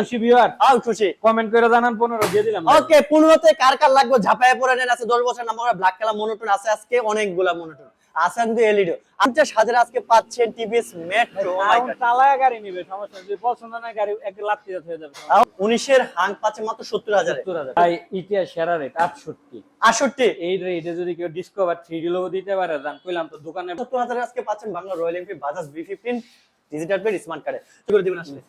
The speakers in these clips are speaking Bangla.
খুশি ভিউয়ার আও খুশি। কমেন্ট করে জানান পনেরো দিয়ে দিলাম। ভাই। ওকে পনেরোতে কার কার লাগবে? ঝাপায় পরে নেন আছে দশ বছর নাম্বার ব্ল্যাক কালার মনোটন আছে আজকে অনেকগুলা মনোটন আছে কিন্তু এলইডি পঞ্চাশ হাজার আজকে পাচ্ছেন টিভিএস মেট্রো চালায় গাড়ি নিবে সমস্যা যদি পছন্দ না গাড়ি একটা লাত্তি হয়ে যাবে উনিশের হাং পাচ্ছে মাত্র সত্তর হাজারে। 70,000 ভাই ইতিহাস সেরা রেট আটষট্টি। আটষট্টি? এই রেটে যদি কেউ ডিসকভার থ্রি দিতে পারে জান কইলাম তো দোকানে সত্তর হাজারে আজকে পাচ্ছেন Bangla Royal Enfield Bajaj B fifteen digital paid smart কার্ডে করে দিবেন আসলে?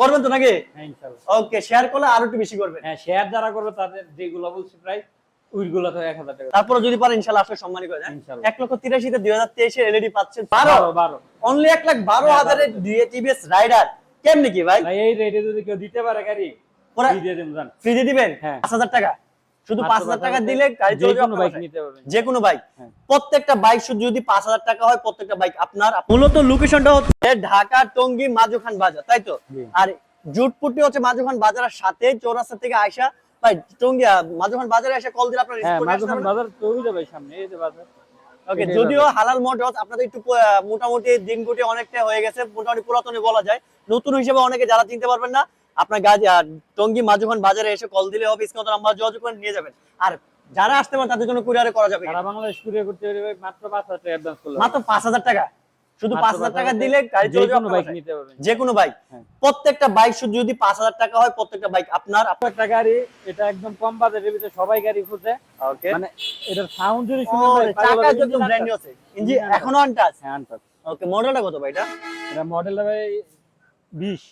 করবেন তো নাকি? হ্যাঁ ইনশাল্লাহ। ওকে শেয়ার করলে আরও একটু বেশি করবেন। হ্যাঁ শেয়ার যারা করবে তাদের যেগুলো বলছি প্রাইস ওইগুলো তো এক হাজার টাকা। তারপরে যদি পারেন ইনশাল্লাহ আসলে সম্মানী করে দেন লক্ষ তিরাশিতে দুই হাজার তেইশে এলইডি পাচ্ছেন বারো। বারো বারো। অনলি এক লাখ বারো হাজারের দিয়ে টিভিএস রাইডার কেমনি কি ভাই? ভাই এই রেটে যদি কেউ দিতে পারে গাড়ি ওরা দিয়ে দিন ফ্রি দিয়ে দিবেন? হ্যাঁ। পাঁচ হাজার টাকা। শুধু পাঁচ হাজার টাকা দিলে গাড়ি যে চলে যাবে কোনো বাইক নিতে পারবেন। যে কোনো বাইক হ্যাঁ। প্রত্যেকটা বাইক শুধু যদি পাঁচ হাজার টাকা হয় প্রত্যেকটা বাইক আপনার মূলত লোকেশনটা হচ্ছে ঢাকা টঙ্গী মাজুখান বাজার তাই তো? আর জুটপুটি হচ্ছে মাজুখান বাজারের সাথে চৌরাস্তা থেকে আয়সা ভাই টঙ্গী আহ, মাজুখান বাজারে এসে কল দিলে আপনার হ্যাঁ মাঝখান বাজার তৈরি যাবে সামনে এই যে বাজার। ওকে যদিও হালাল মোটরস আপনাদের একটু মোটামুটি দিন গুটি অনেকটা হয়ে গেছে মোটামুটি পুরাতনই বলা যায়। নতুন হিসেবে অনেকে যারা চিনতে পারবেন না আপনার আর টঙ্গী মাজুখান বাজারে এসে কল দিলে হবে স্ক্রিনে নাম্বার যোগাযোগ করে নিয়ে যাবেন। আর যারা আসতে পারেন তাদের জন্য কুরিয়ারে করা যাবে সারা বাংলাদেশ কুরিয়ার করতে পারবে মাত্র পাঁচ হাজার টাকা অ্যাডভান্স করলে মাত্র পাঁচ হাজার টাকা। শুধু মাত্র পাঁচ হাজার টাকা দিলে গাড়ি চলে যাবে বাইক নিতে পারবেন। যে কোনো বাইক হ্যাঁ। প্রত্যেকটা বাইক শুধু যদি পাঁচ হাজার টাকা হয় প্রত্যেকটা বাইক আপনার একটা গাড়ি এটা একদম কম বাজেটের ভিতরে সবাই গাড়ি খুঁজে। ওকে মানে এটার সাউন্ড যদি শুনেন ভাই, চাকা engine ব্র্যান্ড আনটা। আছে। ইঞ্জিন এখনও আনটাচ হ্যাঁ আনটা ওকে মডেলটা কত ভাই এটা? এটা মডেলটা ভাই বিশ।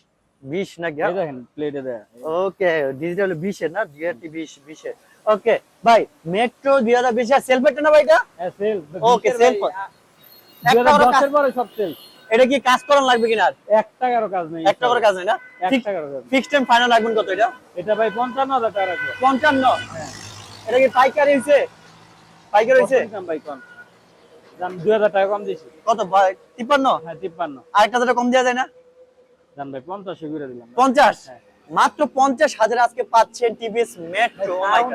বিশ নাকি? দেখেন প্লেটে দেয়। ওকে ডিজিটাল বিশের না? জিআরটি বিশ বিশের ওকে ভাই মেট্রো দুই হাজার বিশ সেলফেটটা না ভাই এটা? হ্যাঁ সেল Okay, sell কর। একটা একটা বড় কাজ- এটা কি লাগবে কিনা? এক টাকারও কাজ নেই। কাজ নাই না? এক টাকারও কাজ নেই। ফিক্সড টাইম ফাইনাল লাগবে কত এটা? এটা ভাই পঞ্চান্ন হাজার টাকা রাখব। পঞ্চান্ন? হ্যাঁ। এটা কি পাইকারি হয়েছে পাইকারি হয়েছে ভাই কম দাম দুই হাজার টাকা কম দিয়েছি কত ভাই? তিপ্পান্ন? হ্যাঁ তিপ্পান্ন। কম দেওয়া যায় না? ভাই দিলাম। পঞ্চাশ? হ্যাঁ। মাত্র পঞ্চাশ হাজার আজকে পাচ্ছেন টিভিএস মেট্রো সাউন্ড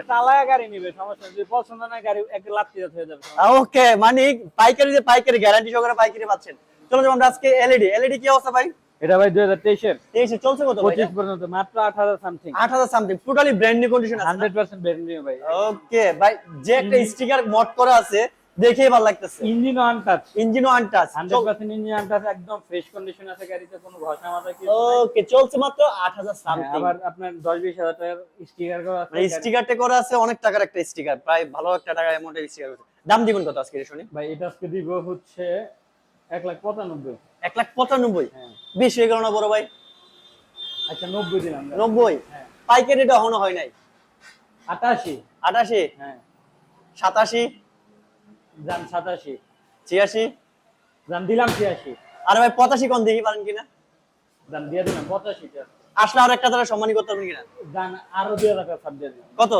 গাড়ি নিবে সমস্যা যদি পছন্দ না গাড়ি একটা লাত্তি হয়ে যাবে। ওকে মানে পাইকারি যে পাইকারি গ্যারান্টি সহকারে পাইকারি পাচ্ছেন। চলো আমরা আজকে এলইডি এলইডি কি অবস্থা ভাই? এটা ভাই দুই হাজার তেইশের। তেইশে চলছে কত পর্যন্ত মাত্র আট হাজার সামথিং আট হাজার something totally brand new condition আছে হান্ড্রেড পার্সেন্ট ব্যাটারি ভাই। ওকে ভাই যে একটা স্টিকার মড করা আছে দেখেই ভালো লাগতেছে। Engine untouch ইঞ্জিনও untouch hundred percent engine untouch একদম ফ্রেশ কন্ডিশন আছে গাড়িতে কোনো ঘষা মাথা কিছু ওকে চলছে মাত্র আট হাজার হ্যাঁ, সামথিং আবার আপনার দশ বিশ হাজার টাকার স্টিকার করা আছে স্টিকারটা করা আছে অনেক টাকার একটা স্টিকার প্রায় ভালো একটা টাকা অ্যামাউন্টের স্টিকার দাম দিবেন কত আজকে শুনি? ভাই এটা আজকে দিব হচ্ছে এক লাখ পঁচানব্বই। এক লাখ পঁচানব্বই? হ্যাঁ। বেশি হয়ে গেল না বড় ভাই? আচ্ছা নব্বই দিলাম নব্বই? হ্যাঁ। পাইকারিটা এখনও হয় নাই? আটাশি। আটাশি? হ্যাঁ। সাতাশি? যান সাতাশি। ছিয়াশি? যান দিলাম ছিয়াশি। আর ভাই পঁচাশি কোন দেখি পারেন কিনা? যান দিয়ে দিলাম পঁচাশি আসলে আর একটা তারা সম্মানী করতে পারবেন কিনা? যান আরও দুই হাজার টাকা ছাড় দিয়ে দিলাম। কত?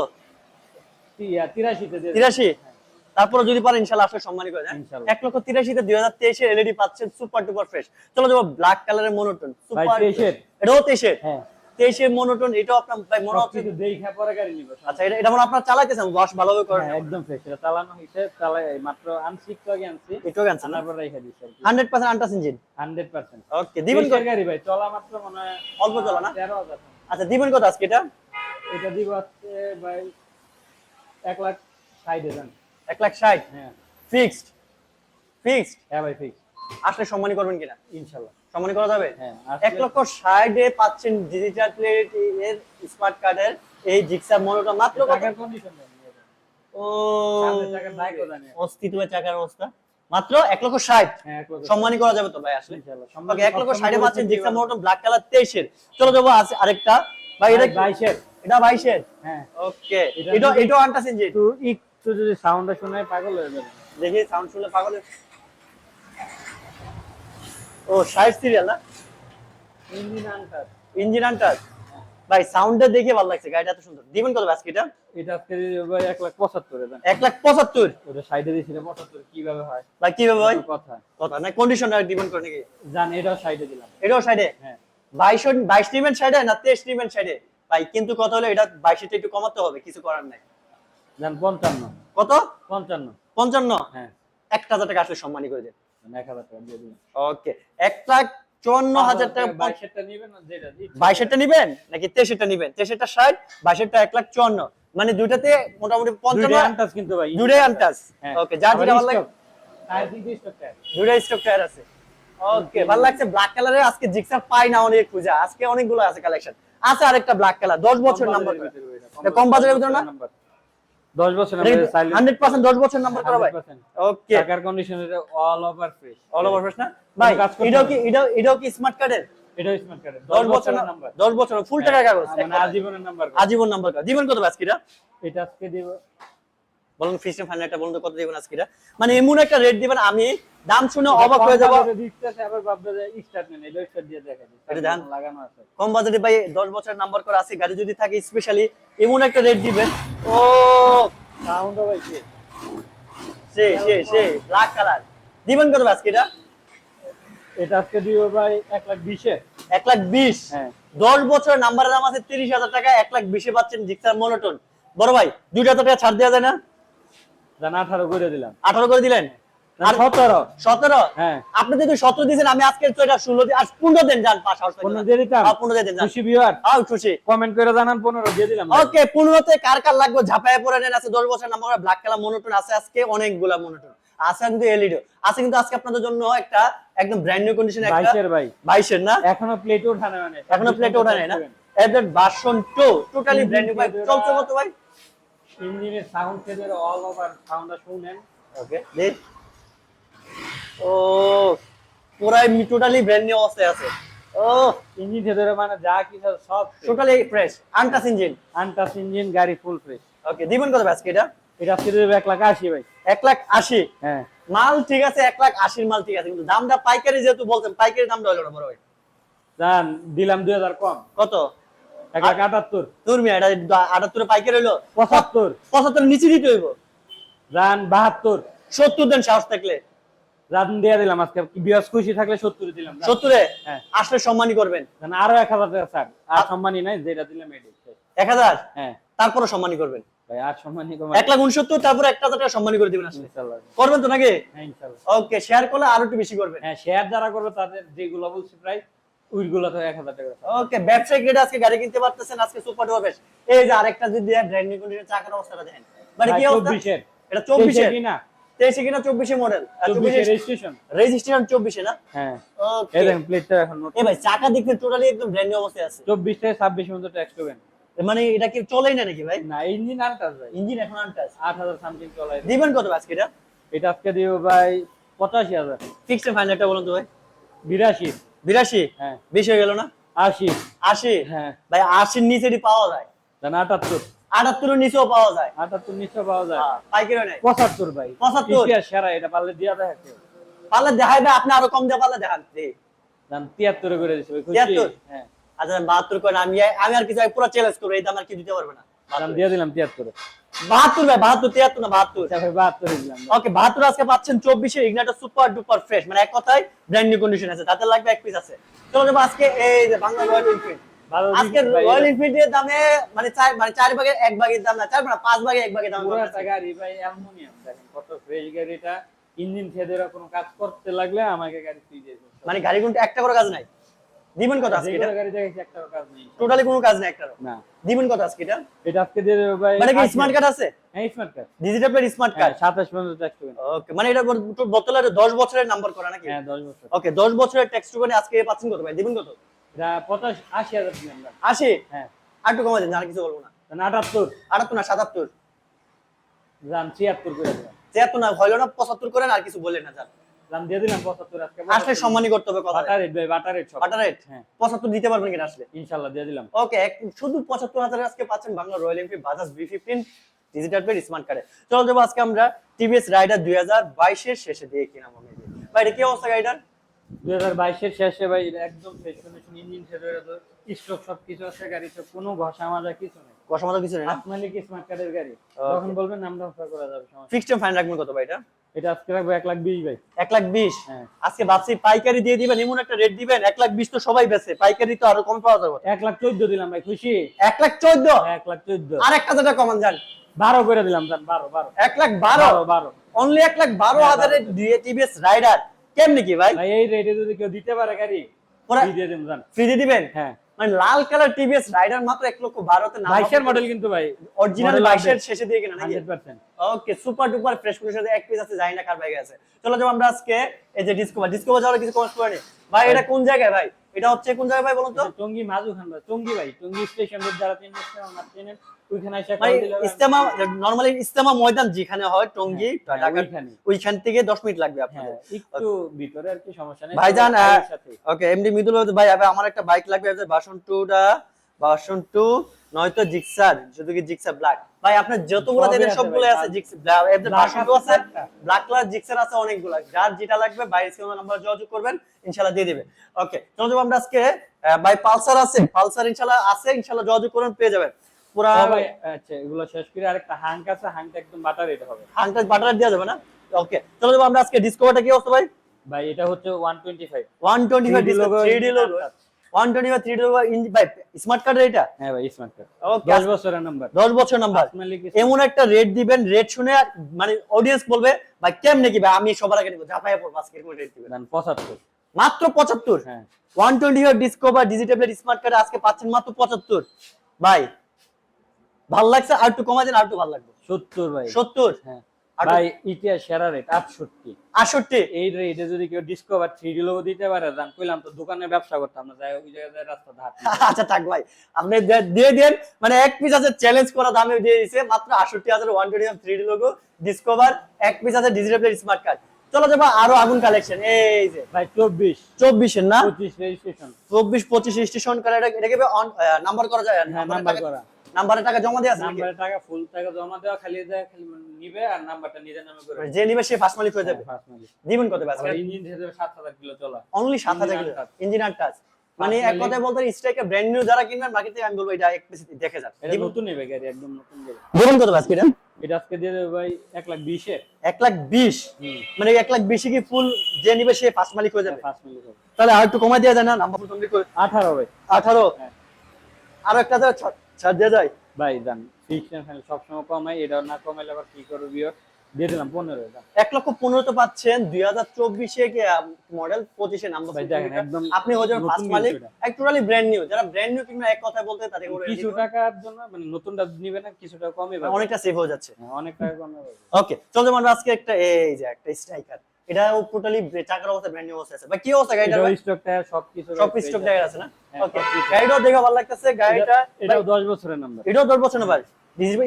তিরাশিতে তিরাশি তারপরে যদি পারেন ইনশাল্লাহ আসলে সম্মানী করে এক লক্ষ তিরাশিতে দুই হাজার তেইশে এলইডি পাচ্ছেন সুপার টুপার ফ্রেশ চলো যাব ব্ল্যাক কালারের মনোটন সুপার এটাও তেইশের? হ্যাঁ। মনোটন এটাও আপনার মনে হচ্ছে দেখে পরে গাড়ি নিব আচ্ছা এটা এটা মনে আপনার চালাইতেছেন ওয়াশ ভালোভাবে করেন। হ্যাঁ, একদম ফ্রেশ এটা চালানো হয়েছে চালাই মাত্র আনছি একটু আগে আনছি। এটাও ক্যান্সার না? আনার পর রেখে দিচ্ছি hundred percent untouch engine hundred percent okay দিবেন কত? গাড়ি ভাই চলা মাত্র মনে অল্প চলা না? তেরো হাজার আচ্ছা দিবেন কত আজকে এটা? এটা দিব হচ্ছে ভাই এক লাখ ষাট হাজার। এক লাখ ষাট? হ্যাঁ। ফিক্সড ফিক্সড হ্যাঁ ভাই ফিক্স আসলে সম্মানী করবেন কিনা? ইনশাল্লাহ। সম্মানী করা যাবে? হ্যাঁ এক লক্ষ ষাটে পাচ্ছেন ডিজিটাল প্লেট এর স্মার্ট কার্ডের এই জিক্সা মনোটা মাত্র ও অস্তিত্ব চাকার অবস্থা। মাত্র এক লক্ষ ষাট। হ্যাঁ সম্মানী করা যাবে তো ভাই আসলে? এক লক্ষ ষাটে পাচ্ছেন জিক্সা মনোটা ব্ল্যাক কালার তেইশের। চলো যাব আছে আরেকটা। ভাই এটা? বাইশের। এটা বাইশের? হ্যাঁ। ওকে এটা এটা যদি- এটা আন্টাস ইঞ্জিন একটু যদি সাউন্ডটা শুনে পাগল হয়ে যাবে। দেখি সাউন্ড শুনলে পাগল হয়ে- ও ষাট সিরিয়াল না? ইঞ্জিন আনটার ইঞ্জিন আন্টাস ভাই সাউন্ডটা দেখে ভালো লাগছে গাড়িটা এত সুন্দর। দিবেন কত আজকে এটা এটা আজকে ভাই এক লাখ পঁচাত্তর দেন। এক লাখ পঁচাত্তর? ওটা সাইডে কীভাবে হয়? ভাই কি ভাবে ভাই কথা। কথা না ডিপেন্ড করে নাকি? জান এটাও সাইডে দিলাম। এটাও সাইডে? হ্যাঁ। বাইশ বাইশ নিবেন সাইডে না তেইশ নিবেন সাইডে? ভাই কিন্তু কথা হলো এটা বাইশটা একটু কমাতে হবে কিছু করার নাই। জান পঞ্চান্ন। কত? পঞ্চান্ন। পঞ্চান্ন? হ্যাঁ। এক হাজার টাকা আসলে সম্মানী করে দেন। জান এক হাজার টাকা দিয়ে দিলাম ওকে এক চুয়ান্ন হাজার টাকা বাইশেরটা নিবেন না যেটা ইচ্ছা বাইশেরটা নিবেন? নাকি তেইশেরটা নিবেন? তেইশেরটা ষাট বাইশেরটা এক লাখ চুয়ান্ন। মানে দুইটাতে মোটামুটি পঞ্চান্ন দুইটাই কিন্তু ভাই। দুটাই আনটাস হ্যাঁ। ওকে যার যেটা ভালো লাগে stock। টায়ার দিক দিয়ে stock টায়ার। দুটাই স্টক টায়ার আছে। ওকে ভালো লাগছে। ব্ল্যাক কালারের আজকে জিক্সার পাই না অনেক খুঁজে আজকে অনেকগুলো আছে কালেকশন আছে আরেকটা ব্ল্যাক কালার 10 বছর নাম্বার কম বাজারের ভিতরে না? নাম্বার। দশ বছর নাম্বার সাইলেন্ট 100% 10 বছর নাম্বার করা ভাই। ওকে টাকার কন্ডিশন এটা all over fresh all over fresh না? ভাই এটাও কি এটাও এটাও কি স্মার্ট কার্ডের এটাও স্মার্ট কার্ড 10 বছর নাম্বার 10 বছর ফুল টাকা কাগজ মানে আজীবনের নাম্বার আজীবন নাম্বার জীবন কত আজকিরা এটা আজকে দিব বলুন ফিস ফাইনালটা বলুন কত দিবেন আজকিরা মানে এমন একটা রেট দিবেন আমি দাম শুনে অবাক হয়ে যাব। কম বাজেটে ভাই 10 বছর নাম্বার করা আছে গাড়ি যদি থাকে স্পেশালি এমন একটা রেট দিবেন। ও! সাউন্ড ভাই কি? সে সে সে ব্ল্যাক কালার দিবেন কত আজকিরা এটা? এটা আজকে দিব ভাই এক লাখ বিশে। এক লাখ বিশ? হ্যাঁ। দশ বছর নাম্বারের দাম আছে তিরিশ হাজার টাকা এক লাখ বিশে পাচ্ছেন জিক্সার মনোটন। বড় ভাই দুইটা হাজার টাকা ছাড় দেওয়া যায় না। আঠারো করে দিলাম। আঠারো করে দিলেন? সতেরো। সতেরো? হ্যাঁ। আপনি যদি সতেরো দিয়েছেন আমি আজকে এটা ষোলো আজ পনেরো দিন যান পনেরো দিয়ে দিতাম। পনেরো দিয়ে দিন খুশি বিহার আও খুশি। কমেন্ট করে জানান পনেরো দিয়ে দিলাম। ওকে পনেরোতে কার কার লাগবে? ঝাপায় পরে নেন আছে দশ বছর নাম্বার। ব্ল্যাক কালার মনোটন আছে আজকে অনেকগুলা মনোটন আছে কিন্তু এলইডি আছে কিন্তু আজকে আপনাদের জন্য একটা একদম ব্র্যান্ড নিউ কন্ডিশন একটা ভাই। বাইশের না? এখনও প্লেট ওঠানো মানে এখনও প্লেট ওঠা না? এদের version two totally brand new ভাই চলছে কত ভাই? ইঞ্জিনের সাউন্ড থেকে অল ওভার সাউন্ডটা শুনেন ওকে দে ও পুরাই টোটালি ব্র্যান্ড নিউ অবস্থায় আছে। ও ইঞ্জিন থেকে মানে যা কিছু সব totally fresh untouch engine untouch engine গাড়ি ফুল ফ্রেশ ওকে দিবেন কত আজকে এটা? এটা আজকে দেবে এক লাখ আশি ভাই। এক লাখ আশি? হ্যাঁ। মাল ঠিক আছে এক লাখ আশির মাল ঠিক আছে কিন্তু দামটা পাইকারি যেহেতু বলছেন পাইকারি দামটা হলো না বড় ভাই। দিলাম দুই হাজার কম। কত? এক লাখ আটাত্তর। তোর মিয়া আটাত্তরে পাইকারি হইল। পঁচাত্তর। পঁচাত্তর নিচে দিতে হইব। জান বাহাত্তর। সত্তর দেন সাহস থাকলে। রাত দিয়ে দিলাম আজকে। বিয়াস খুশি থাকলে সত্তর দিলাম। সত্তরে? হ্যাঁ। আসলে সম্মানই করবেন। আরও এক হাজার টাকা স্যার আর সম্মানই নাই যেটা দিলাম এটি এক হাজার? হ্যাঁ। তারপরে সম্মানই করবেন। ভাই আর সম্মানই কম এক লাখ উনসত্তর তারপরে একটা হাজার টাকা সম্মানই করে দিবেন আসলে করবেন তো নাকি? হ্যাঁ ইনশাল্লাহ। ওকে শেয়ার করলে আরও একটু বেশি করবেন। হ্যাঁ শেয়ার যারা করবে তাদের যেগুলো বলছি প্রায় ওইগুলো তো এক হাজার টাকা ওকে ব্যবসায়িক রেটে আজকে গাড়ি কিনতে পারতেছেন আজকে সুপার ডুপার বেশ এই যে আরেকটা যদি ব্র্যান্ড নিউ কন্ডিশন চাকার অবস্থাটা দেখেন। মানে কি অবস্থা? চব্বিশের। এটা চব্বিশে কিনা? তেইশে কিনা চব্বিশে মডেল চব্বিশের রেজিস্ট্রেশন রেজিস্ট্রেশন চব্বিশে না? হ্যাঁ। ওকে এই দেখেন প্লেটটা এখন এ ভাই চাকা দেখতে টোটালি একদম ব্র্যান্ড নিউ অবস্থায় আছে। চব্বিশ থেকে ছাব্বিশ পর্যন্ত ট্যাক্স মানে এটা কি চলেই না নাকি ভাই? না ইঞ্জিন আনটাস ভাই। ইঞ্জিন এখন আনটাস আট হাজার সামথিং চলাই দিবেন কত আজকে এটা? এটা আজকে দিব ভাই পঁচাশি হাজার। ফিক্সড ফাইনালটা বলুন তো ভাই। বিরাশি। বিরাশি? হ্যাঁ। বেশি হয়ে গেল না? আশি। আশি? হ্যাঁ। ভাই আশির নিচেরই পাওয়া যায়। আটাত্তর। আটাত্তরের নিচেও পাওয়া যায়। আটাত্তর নিচে পাওয়া যায়। হ্যাঁ, পাইকারি নেই। পঁচাত্তর ভাই। 75 ইতিহাস সেরা এটা পারলে দিয়া দেখে পারলে দেখাই ভাই আপনি আরও কম দিয়ে পারলে দেখান তিয়াত্তরে করে দিচ্ছে 73 হ্যাঁ। আচ্ছা বাহাত্তর করেন আমি আমি আর কিছু পুরো চ্যালেঞ্জ করব এই দাম আর কি দিতে পারবে না। দাম দিয়ে দিলাম তিয়াত্তরে। বাহাত্তর ভাই বাহাত্তর তিয়াত্তর না বাহাত্তর? তারপরে ওকে বাহাত্তর আজকে পাচ্ছেন চব্বিশে ইগনাটা সুপার ডুপার ফ্রেশ মানে এক কথায় ব্র্যান্ড নিউ কন্ডিশন আছে। তাতে লাগবে এক পিস আছে। চলো যাব আজকে এই যে বাংলা রয়্যাল এনফিল্ড আজকে রয়্যাল এনফিল্ডের দামে মানে চার মানে চার ভাগের এক ভাগের দাম না চার পাঁচ ভাগের এক ভাগের দাম একটা গাড়ি ভাই অ্যালুমিনিয়াম। দেখেন কত ফ্রেশ গাড়িটা। ইঞ্জিন কোনো কাজ করতে লাগলে আমাকে গাড়ি ফ্রি দিয়ে দেবে মানে গাড়ি কিন্তু একটা করে কাজ নাই। দিবেন আজকে গাড়ি একটা কাজ নেই। টোটালি কোনো কাজ নাই একটারও। না। দিবেন কত আজকে এটা? এটা আজকে দিয়ে ভাই মানে কি স্মার্ট কার্ড আছে? হ্যাঁ smart card digital plate smart card সাতাশ পর্যন্ত ট্যাক্স ওকে মানে এটা বোতলের দশ বছরের নাম্বার করা নাকি? হ্যাঁ দশ বছর ওকে দশ বছরের ট্যাক্স আজকে পাচ্ছেন কত ভাই? দিবেন কত? এটা পঁচাশ আশি হাজার দিলাম আমরা। আশি? হ্যাঁ। আর একটু কমাই দেন আর কিছু বলব না। তাহলে আটাত্তর। আটাত্তর না সাতাত্তর। দাম ছিয়াত্তর করে দিলাম তিয়াত্তর না হইল না পঁচাত্তর করেন আর কিছু বললেন না দাম দিয়ে দিলাম পঁচাত্তর আজকে আসলে সম্মানই করতে হবে কথা বাটার রেট ভাই বাটার রেট বাটার রেট? হ্যাঁ। পঁচাত্তর দিতে পারবেন কিনা আসলে? ইনশাল্লাহ দিয়ে দিলাম। ওকে শুধু পঁচাত্তর হাজারে আজকে পাচ্ছেন Bangla Royal Enfield Bajaj B fifteen digital plate smart কার্ডে চলো যাব আজকে আমরা টিভিএস রাইডার দুই হাজার বাইশের শেষে দিয়ে কিনা মনে ভাই এটা কি অবস্থা গাড়িটার শেষে ভাই একদম ফ্রেশ কন্ডিশন ইঞ্জিন সেট হয়ে গেছে। স্টক সব কিছু আছে গাড়িতে কোনো ঘষা মাজা কিছু নেই। কষা মতো কিছু নেই হাত মালিক স্মার্ট কার্ডের গাড়ি? তখন বলবেন নাম ট্রান্সফার করা যাবে সমস্যা ফিক্সড টাইম ফাইন রাখবেন কত ভাই এটা? এটা আজকে রাখব এক লাখ বিশ ভাই। এক লাখ বিশ? হ্যাঁ। আজকে ভাবছি পাইকারি দিয়ে দিবেন এমন একটা রেট দিবেন এক লাখ বিশ তো সবাই বেছে পাইকারি তো আরও কম পাওয়া যাবে। এক লাখ চোদ্দ দিলাম ভাই খুশি? এক লাখ চোদ্দ? এক লাখ চোদ্দ। আর এক হাজার টাকা কমান যান বারো করে দিলাম জান বারো বারো। এক লাখ বারো? বারো অনলি এক লাখ বারো হ্যাঁ, হাজারের টিভিএস রাইডার কেমনি কি ভাই? ভাই এই রেটে যদি কেউ দিতে পারে গাড়ি ফ্রি দিয়ে দিবেন? হ্যাঁ। মানে লাল কালার টিভিএস রাইডার মাত্র এক লক্ষ বারোতে বাইশের মডেল কিন্তু ভাই অরিজিনাল বাইশের শেষে দিয়ে কিনা নাকি? ওকে সুপার ডুপার ফ্রেশ ফুলের সাথে এক পিস আছে জানি না কার বাইকে আছে। চলো যাব আমরা আজকে এই যে ডিসকভার ডিসকভার যাওয়ার কিছু কমেন্ট করে ভাই। এটা কোন জায়গায় ভাই? এটা হচ্ছে কোন জায়গায় ভাই বলুন তো টঙ্গি মাজু খান ভাই টঙ্গি ভাই টঙ্গি স্টেশন রোড যারা চিনেন আমার চেনেন ওইখানে এসে ভাই। ইস্তেমা নরমালি ইস্তেমা ময়দান যেখানে হয় টঙ্গি হ্যাঁ, ঢাকার ওইখানে। ওইখান থেকে 10 মিনিট লাগবে হ্যাঁ আপনাদের একটু ভিতরে আর কি সমস্যা নেই ভাইজান। ওকে এমডি মিদুল ভাই আমার একটা বাইক লাগবে ভার্সন 2টা ভার্সন 2 নয়তো জিক্সার শুধু কি জিক্সার ব্ল্যাক? ভাই আপনার যতগুলো সবগুলো আছে জিক্সার ভার্সন 2 আছে ব্ল্যাক কালার জিক্সার আছে অনেকগুলো। যার যেটা লাগবে বাইরে নাম্বার যোগাযোগ করবেন ইনশাআল্লাহ দিয়ে দিবে। ওকে চলো যাব আমরা আজকে ভাই পালসার আছে। পালসার ইনশাআল্লাহ আছে ইনশাআল্লাহ যোগাযোগ করবেন পেয়ে যাবেন। পুরা ভাই আচ্ছা এগুলো শেষ করে আরেকটা হাঙ্ক আছে হাঙ্কটা একদম বাটার এটা হবে। হাংটা বাটার দেওয়া যাবে না? ওকে চলো যাব আমরা আজকে ডিসকভারটা কি অবস্থা ভাই? ভাই এটা হচ্ছে 125 125 3D logo, 3D logo 125 3D logo ইঞ্জি ভাই স্মার্ট কার্ড এটা? হ্যাঁ ভাই স্মার্ট কার্ড ওকে 10 বছরের নাম্বার 10 বছর নাম্বার এমন একটা রেট দিবেন রেট শুনে মানে অডিয়েন্স বলবে ভাই কেমনে কি ভাই? আমি সবার আগে নিব ঝাপাইয়া পড়ব আজকে এরকম রেট দিবেন। দান 75 মাত্র 75 হ্যাঁ। 125 ডিসকভার ডিজিটাল স্মার্ট কার্ড আজকে পাচ্ছেন মাত্র 75 ভাই ভালো লাগছে আর একটু কমাই দেন আর একটু ভালো লাগবে। 70 ভাই। 70 হ্যাঁ। ভাই ইতিহাস সেরা রেট 68 68 এই রেটে যদি কেউ ডিসকভার 3D লোগো দিতে পারে কইলাম তো দোকানে ব্যবসা করতাম না যাই ওই জায়গায় রাস্তা ধার আচ্ছা থাক ভাই আপনি দিয়ে দেন মানে এক পিস আছে চ্যালেঞ্জ করা দামে দিয়ে দিয়েছে মাত্র আটষট্টি হাজার one twenty three logo discover এক পিস আছে ডিজিটাল স্মার্ট কার্ড চলো যাব আরও আগুন কালেকশন এই যে। ভাই 24 চব্বিশের না? 25 রেজিস্ট্রেশন চব্বিশ পঁচিশ রেজিস্ট্রেশন করে এটা এটাকে নাম্বার করা যায়? হ্যাঁ নাম্বার করা। নাম্বারে টাকা জমা দিয়ে আছে নাম্বারে টাকা ফুল টাকা জমা দেওয়া খালি দেয় খালি নিবে আর নাম্বারটা নিজের নামে করে যে নিবে সে ফার্স্ট মালিক হয়ে যাবে। ফার্স্ট মালিক। দিবেন কত ব্যাস? ইঞ্জিন থেকে 7000 কিলো চলা। অনলি সাত হাজার Engineer কিলো। touch। ইঞ্জিনিয়ার টাচ মানে এক কথায় বলতে স্ট্রাইকে ব্র্যান্ড নিউ যারা কিনবেন মার্কেট থেকে আমি বলব এটা এক পিস দেখে যান। এটা নতুন নেবে গাড়ি একদম নতুন নেবে দিবেন কত ব্যাস কিনা এটা আজকে দিয়ে দেবে ভাই 1 লাখ 20 এ এক লাখ বিশ? হুম। মানে এক লাখ বিশে কি ফুল যে নিবে সে ফার্স্ট মালিক হয়ে যাবে? ফার্স্ট মালিক হবে। তাহলে আর একটু কমাই দেওয়া যায় না? নাম্বার কমপ্লিট করে 18 ভাই। আঠারো। হ্যাঁ। আরও একটা দেওয়া ছাড়- দেওয়া যায়? ভাই জান ফিক্স এন্ড সব সময় কমাই এটা না কমাইলে আবার কি করব বিয়র দিয়ে দিলাম 15 দাম এক লক্ষ পনেরো তো পাচ্ছেন দুই হাজার চব্বিশে মডেল পঁচিশে একদম আপনি হয়ে যাবেন ফার্স্ট মালিক কিন্তু এক টোটালি ব্র্যান্ড নিউ যারা ব্র্যান্ড নিউ কিংবা এক কথায় বলতে তাদের কিছু টাকার জন্য মানে নতুনটা নিবে না কিছু টাকা কমে অনেকটা সেভ হয়ে যাচ্ছে। হ্যাঁ, অনেক টাকা কমে ওকে আমরা আজকে একটা এই যে একটা স্ট্রাইকার এটাও টোটালি চাকার অবস্থা ব্র্যান্ড নিউ অবস্থা আছে। ভাই কি অবস্থা গাড়িটা এটা স্টক টায়ার সবকিছু সব স্টক জায়গা আছে না? ওকে দেখে ভালো লাগতেছে। গাড়িটা এটাও 10 বছরের নাম্বার এটাও দশ বছর না ভাই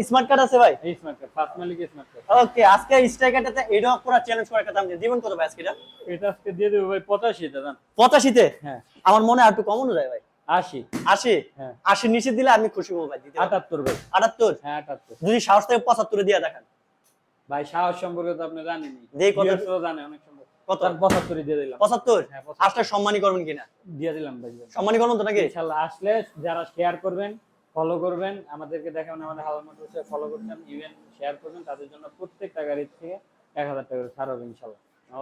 স্মার্ট কার্ড আছে ভাই? এই স্মার্ট কার্ড ফার্স্ট মালিক স্মার্ট কার্ড ওকে আজকে স্ট্রাইকারটাতে এটাও পুরো চ্যালেঞ্জ করে একটা দাম দিয়ে দিবেন কত ভাই আজকে এটা? এটা আজকে দিয়ে দেবো ভাই 85 টা জান। পঁচাশিতে? হ্যাঁ। আমার মনে হয় একটু কমানো যায় ভাই। 80 আশি? হ্যাঁ। আশি নিচে দিলে আমি খুশি হব ভাই। 78 ভাই। আটাত্তর? হ্যাঁ 78 যদি সাহস থেকে পঁচাত্তরে দিয়ে দেখান। ভাই সাহস সম্পর্কে তো আপনি জানেনই। দেই কত- জানে অনেক সম্পর্কে। কত? 75 দিয়ে দিলাম। পঁচাত্তর? হ্যাঁ 75 আসলে সম্মানই করবেন কিনা? দিয়ে দিলাম ভাই সম্মানই করবেন তো নাকি? ইনশাআল্লাহ আসলে যারা শেয়ার করবেন ফলো করবেন আমাদেরকে দেখাবেন আমাদের হালাল মোটরসে ফলো করছেন ইভেন শেয়ার করবেন তাদের জন্য প্রত্যেকটা গাড়ির থেকে 1000 টাকা ছাড় হবে ইনশাআল্লাহ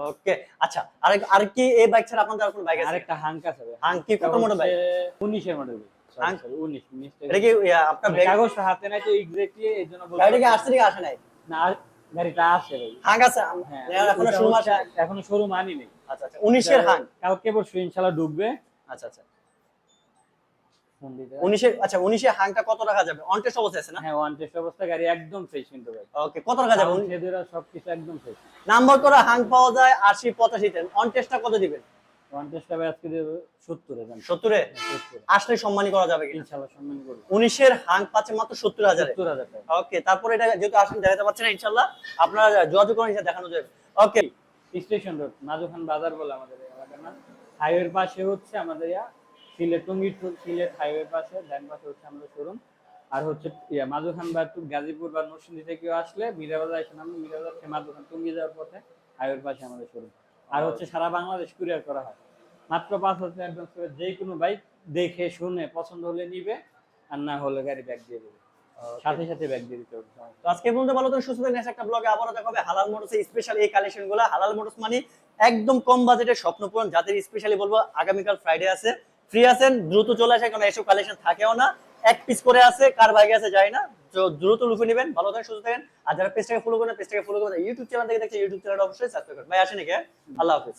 ওকে আচ্ছা আর আর কি এই বাইক ছাড়া আপনাদের আর কোনো বাইক আছে? আরেকটা হাঙ্ক আছে হাঙ্ক কত মোটা বাইক 19 এর মডেল হাঙ্ক? 19 19 এটা কি আপনার ব্যাগ কাগজটা হাতে নাই তো এক্স্যাক্টলি এই জন্য বলতে গাড়িটা কি আসছে নাকি আসে নাই? না গাড়িটা আছে ভাই। হাঙ্ক আছে? হ্যাঁ এখনও শোরুম আছে? এখনও শোরুম আনি নেই আচ্ছা আচ্ছা উনিশের হাঙ্ক কালকে পরশু ইনশাআল্লাহ ঢুকবে। আচ্ছা আচ্ছা। ফোন দিতে উনিশের আচ্ছা উনিশের হাঙ্কটা কত রাখা যাবে? অন টেস্ট অবস্থা আছে না? হ্যাঁ অন টেস্ট অবস্থা গাড়ি একদম ফ্রেশ কিন্তু ভাই। ওকে কত রাখা যাবে? সেদেরা সবকিছু একদম ফ্রেশ নাম্বার করা হাং পাওয়া যায় আশি তে। অন টেস্টটা কত দিবেন? ওয়ান টেস্টটা আজকে দেবে 70 এ জান। সত্তরে? 70 আসলে সম্মানই করা যাবে ইনশাআল্লাহ সম্মান করব। উনিশের হাঙ্ক পাচ্ছে মাত্র সত্তর হাজারে। 70000 টাকা। ওকে তারপরে এটা যেহেতু আসেন দেখাতে পারছেন না ইনশাল্লাহ আপনারা যোগাযোগ করেন দেখানো যাবে। ওকে স্টেশন রোড মাজুখান বাজার বলে আমাদের এলাকার নাম। হাইওয়ের পাশে হচ্ছে আমাদের ইয়া সিলেট টঙ্গী সিলেট হাইওয়ের পাশে ডান পাশে হচ্ছে আমাদের শোরুম আর হচ্ছে ইয়া বা গাজীপুর বা নরসিংদী থেকে আসলে মিরাবাজার এসে নামলে মিরাবাজার থেকে টঙ্গী যাওয়ার পথে হাইওয়ের পাশে আমাদের শোরুম আর হচ্ছে সারা বাংলাদেশ কুরিয়ার করা হয়। মাত্র পাঁচ হাজার অ্যাডভান্স করে যে কোনো বাইক দেখে শুনে পছন্দ হলে নিবে আর না হলে গাড়ি ব্যাগ দিয়ে দেবে। সাথে সাথে ব্যাগ দিয়ে দিতে হবে। তো আজকে পর্যন্ত ভালো থাকুন সুস্থ নেক্সট একটা ব্লগে আবারও দেখা হবে। হালাল মোটরস স্পেশাল এই কালেকশনগুলো। হালাল মোটরস মানে একদম কম বাজেটে স্বপ্ন পূরণ। যাদের স্পেশালি বলব আগামীকাল ফ্রাইডে আছে ফ্রি আছেন দ্রুত চলে আসে কারণ এসব কালেকশন থাকেও না। এক পিস করে আছে, কার বাইকে আছে যাই না। দ্রুত লুফে নেবেন, ভালো থাকেন, সুস্থ থাকেন। আর যারা পেজটাকে ফলো করেন পেজটাকে ফলো করেন ইউটিউব চ্যানেল থেকে দেখছে ইউটিউব চ্যানেল অবশ্যই সাবস্ক্রাইব করুন। ভাই, আসেন নাকি? আল্লাহ হাফিজ।